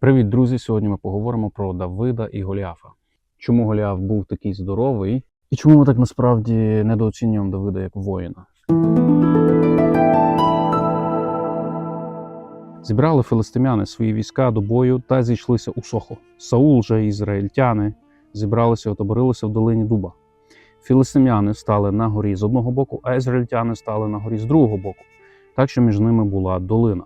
Привіт, друзі! Сьогодні ми поговоримо про Давида і Голіафа. Чому Голіаф був такий здоровий, і чому ми так насправді недооцінюємо Давида як воїна? Зібрали филистимляни свої війська до бою та зійшлися у Сохо. Саул же ізраїльтяни зібралися і отоборилися в долині Дуба. Філистимляни стали на горі з одного боку, а ізраїльтяни стали на горі з другого боку, так що між ними була долина.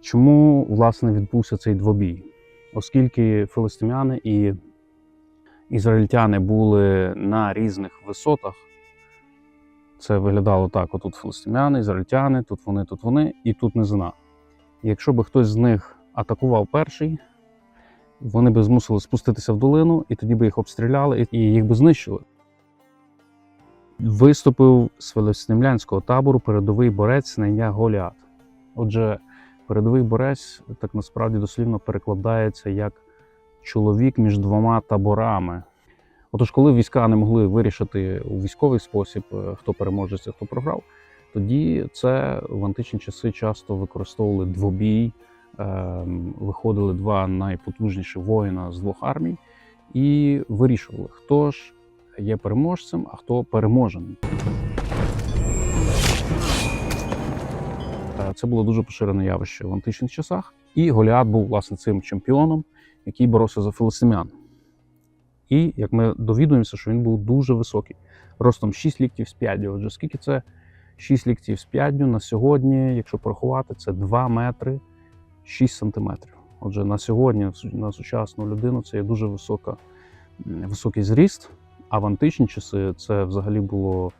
Чому власне відбувся цей двобій? Оскільки филистимляни і ізраїльтяни були на різних висотах, це виглядало так: отут филистимляни, ізраїльтяни, тут вони, тут вони, і тут низина. І якщо би хтось з них атакував перший, вони би змусили спуститися в долину, і тоді би їх обстріляли і їх би знищили. Виступив з филистимлянського табору передовий борець на ім'я Голіат. Отже, передовий борець так насправді дослівно перекладається як чоловік між двома таборами. Отож, коли війська не могли вирішити у військовий спосіб, е, хто переможеться, хто програв, тоді це в античні часи часто використовували двобій, ем, виходили два найпотужніші воїна з двох армій і вирішували, хто ж є переможцем, а хто переможений. Це було дуже поширене явище в античних часах. І Голіат був власне цим чемпіоном, який боровся за филистимлян. І як ми довідуємося, що він був дуже високий, ростом 6 ліктів з п'яддю. Отже, скільки це 6 ліктів з п'яддю на сьогодні, якщо порахувати, це 2 метри 6 сантиметрів. Отже, на сьогодні, на сучасну людину, це є дуже висока, високий зріст. А в античні часи це взагалі було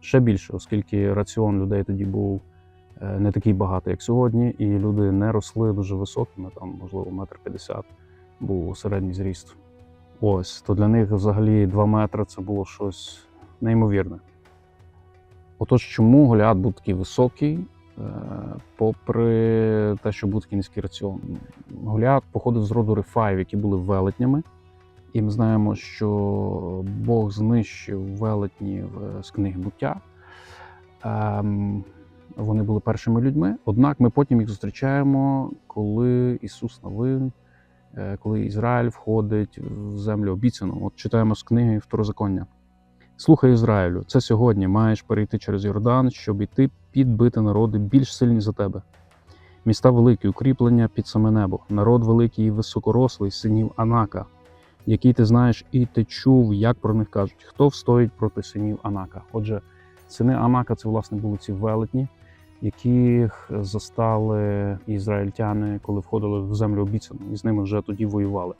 ще більше, оскільки раціон людей тоді був не такий багатий, як сьогодні, і люди не росли дуже високими, там, можливо, метр п'ятдесят був середній зріст. Ось, то для них взагалі 2 метри це було щось неймовірне. Отож, чому Голіат був такий високий, е, попри те, що був низький раціон? Голіат походив з роду Рифаїв, які були велетнями. І ми знаємо, що Бог знищив велетнів е, з книги буття. Вони були першими людьми. Однак ми потім їх зустрічаємо, коли Ісус Навин, е, коли Ізраїль входить в землю обіцяну. От читаємо з книги Второзаконня. Слухай Ізраїлю, це сьогодні маєш перейти через Йордан, щоб іти підбити народи більш сильні за тебе. Міста великі, укріплення під саме небо, народ великий і високорослий, синів Анака, який ти знаєш, і ти чув, як про них кажуть, хто встоїть проти синів Анака. Отже, сини Анака це власне були ці велетні, яких застали ізраїльтяни, коли входили в землю обіцяну, і з ними вже тоді воювали.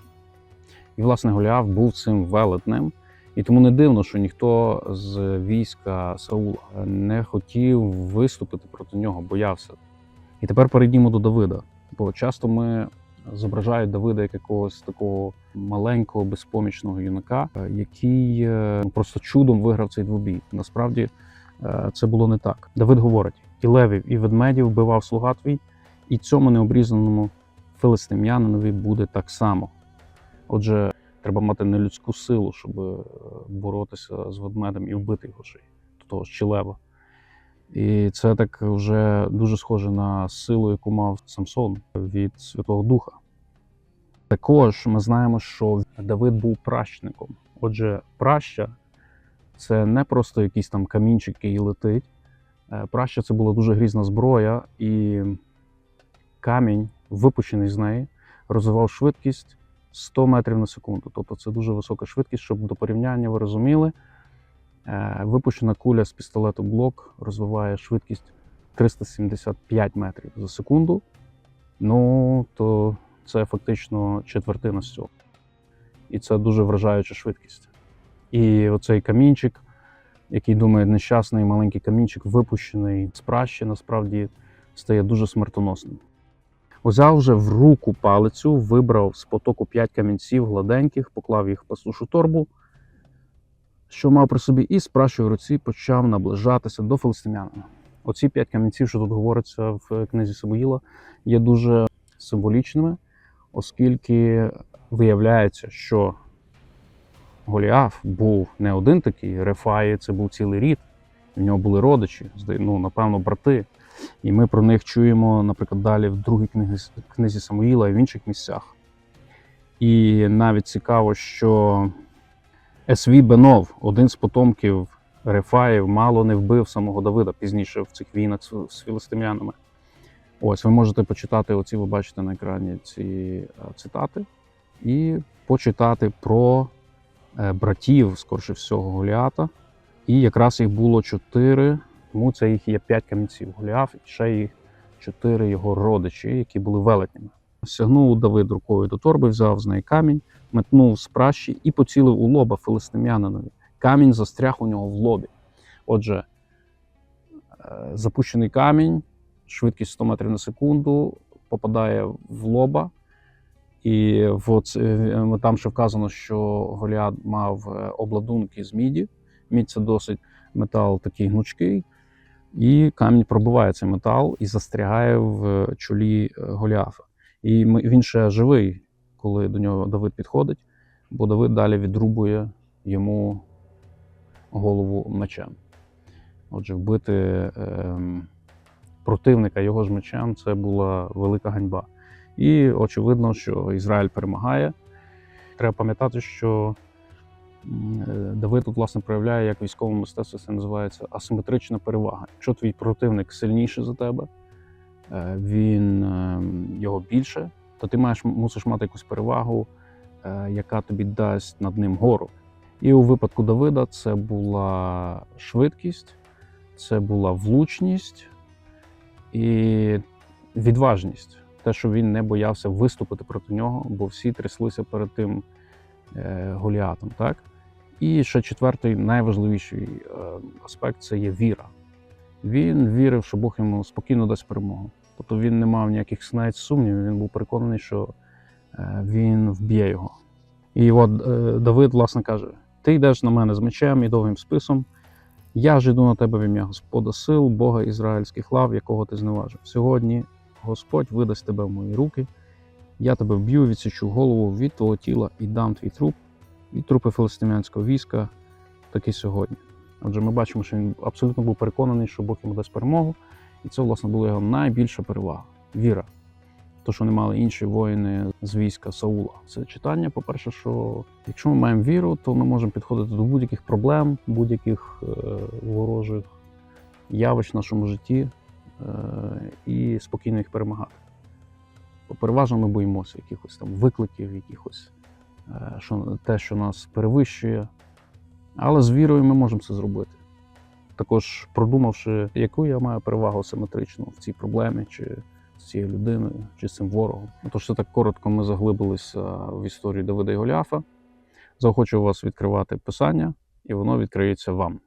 І, власне, Голіаф був цим велетнем, і тому не дивно, що ніхто з війська Саула не хотів виступити проти нього, боявся. І тепер перейдімо до Давида. Бо часто ми зображають Давида як якогось такого маленького, безпомічного юнака, який е, просто чудом виграв цей двобій. Насправді е, це було не так. Давид говорить: і левів, і ведмедів вбивав слуга твій, і цьому необрізаному филистим'янинові буде так само. Отже, треба мати нелюдську силу, щоб е, боротися з ведмедем і вбити його й, того ж чи лева. І це так вже дуже схоже на силу, яку мав Самсон від Святого Духа. Також ми знаємо, що Давид був пращником. Отже, праща це не просто якийсь там камінчик, який летить. Е, Праща це була дуже грізна зброя, і камінь, випущений з неї, розвивав швидкість 100 метрів на секунду. Тобто це дуже висока швидкість, щоб до порівняння ви розуміли. Е, Випущена куля з пістолету Глок розвиває швидкість 375 метрів за секунду. Ну, то це фактично четвертина з цього. І це дуже вражаюча швидкість. І оцей камінчик, який думає, нещасний маленький камінчик, випущений з пращі, насправді стає дуже смертоносним. Узяв вже в руку палицю, вибрав з потоку 5 камінців гладеньких, поклав їх в пастушу торбу, що мав при собі, і з пращою в руці почав наближатися до филистимянина. Оці п'ять камінців, що тут говориться в книзі Самуїла, є дуже символічними, оскільки виявляється, що Голіаф був не один такий, Рефаї це був цілий рід. В нього були родичі, ну, напевно, брати. І ми про них чуємо, наприклад, далі в другій книзі, книзі Самуїла і в інших місцях. І навіть цікаво, що Есві Бенов, один з потомків Рефаїв, мало не вбив самого Давида пізніше в цих війнах з, філистимлянами. Ось ви можете почитати оці, ви бачите на екрані ці е, цитати, і почитати про братів, скорше всього, Голіата. І якраз їх було чотири, тому це їх є п'ять камінців. Голіаф і ще їх чотири його родичі, які були велетнями. Сягнув Давид рукою до торби, взяв з неї камінь, метнув з пращі і поцілив у лоба филистимлянинові. Камінь застряг у нього в лобі. Отже, е, запущений камінь, швидкість 100 метрів на секунду, попадає в лоба. І в оц- е, там ще вказано, що Голіат мав е, обладунки з міді. Мідь це досить метал такий гнучкий. І камінь пробиває цей метал і застрягає в чолі е, Голіафа. І він ще живий, коли до нього Давид підходить, бо Давид далі відрубує йому голову мечем. Отже, вбити ем, противника його ж мечем це була велика ганьба. І очевидно, що Ізраїль перемагає. Треба пам'ятати, що е, Давид тут власне проявляє як військове мистецтво, це називається асиметрична перевага. Якщо твій противник сильніший за тебе, е, він е, його більше, то ти маєш мусиш мати якусь перевагу, яка тобі дасть над ним гору. І у випадку Давида це була швидкість, це була влучність і відважність. Те, що він не боявся виступити проти нього, бо всі тряслися перед тим е, Голіатом. Так? І ще четвертий, найважливіший е, аспект це є віра. Він вірив, що Бог йому спокійно дасть перемогу. Тобто він не мав ніяких навіть сумнівів, він був переконаний, що е, він вб'є його. І от Давид, власне, каже: Ти йдеш на мене з мечем і довгим списом. Я ж іду на тебе в ім'я Господа сил, Бога ізраїльських лав, якого ти зневажив. Сьогодні Господь видасть тебе в мої руки. Я тебе вб'ю, відсічу голову від твого тіла і дам твій труп, і трупи филистимлянського війська, таки сьогодні. Отже, ми бачимо, що він абсолютно був переконаний, що Бог йому дасть перемогу, і це, власне, була його найбільша перевага віра. То, що не мали інші воїни з війська Саула. Це читання, по-перше, що якщо ми маємо віру, то ми можемо підходити до будь-яких проблем, будь-яких е, ворожих явищ в нашому житті і спокійно їх перемагати. Переважно ми боїмося якихось там викликів, якихось е, що, те, що нас перевищує. Але з вірою ми можемо це зробити. Також продумавши, яку я маю перевагу симетричну в цій проблемі, чи з цією людиною, чи з цим ворогом. Тож це так коротко ми заглибилися в історію Давида і Голіафа. Заохочую вас відкривати писання, і воно відкриється вам.